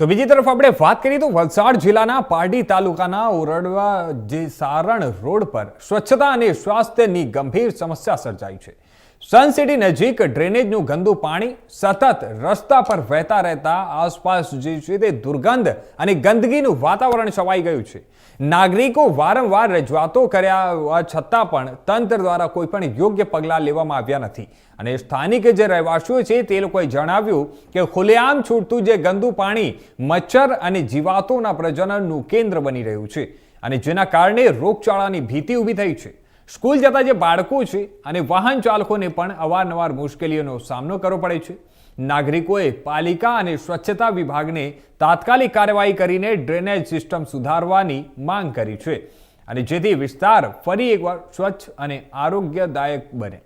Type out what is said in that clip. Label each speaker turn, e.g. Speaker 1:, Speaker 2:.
Speaker 1: તો બીજી તરફ આપણે વાત કરીએ તો વલસાડ જિલ્લાના પારડી તાલુકાના ઓરડવા જે સારણ રોડ પર સ્વચ્છતા અને સ્વાસ્થ્યની ગંભીર સમસ્યા સર્જાઈ છે. સન સિટી નજીક ડ્રેનેજનું ગંદુ પાણી સતત રસ્તા પર વહેતા રહેતા આસપાસ જે છે તે દુર્ગંધ અને ગંદકીનું વાતાવરણ છવાઈ ગયું છે. નાગરિકો વારંવાર રજૂઆતો કર્યા છતાં પણ તંત્ર દ્વારા કોઈ પણ યોગ્ય પગલાં લેવામાં આવ્યા નથી. અને સ્થાનિક જે રહેવાસીઓ છે તે લોકોએ જણાવ્યું કે ખુલ્લેઆમ છૂટતું જે ગંદુ પાણી મચ્છર અને જીવાતોના પ્રજનનનું કેન્દ્ર બની રહ્યું છે અને જેના કારણે રોગચાળાની ભીતિ ઊભી થઈ છે. સ્કૂલ જતા જે બાળકો છે અને વાહન ચાલકોને પણ અવારનવાર મુશ્કેલીઓનો સામનો કરવો પડે છે. નાગરિકોએ પાલિકા અને સ્વચ્છતા વિભાગને તાત્કાલિક કાર્યવાહી કરીને ડ્રેનેજ સિસ્ટમ સુધારવાની માંગ કરી છે. અને જેથી વિસ્તાર ફરી એકવાર સ્વચ્છ અને આરોગ્યદાયક બને.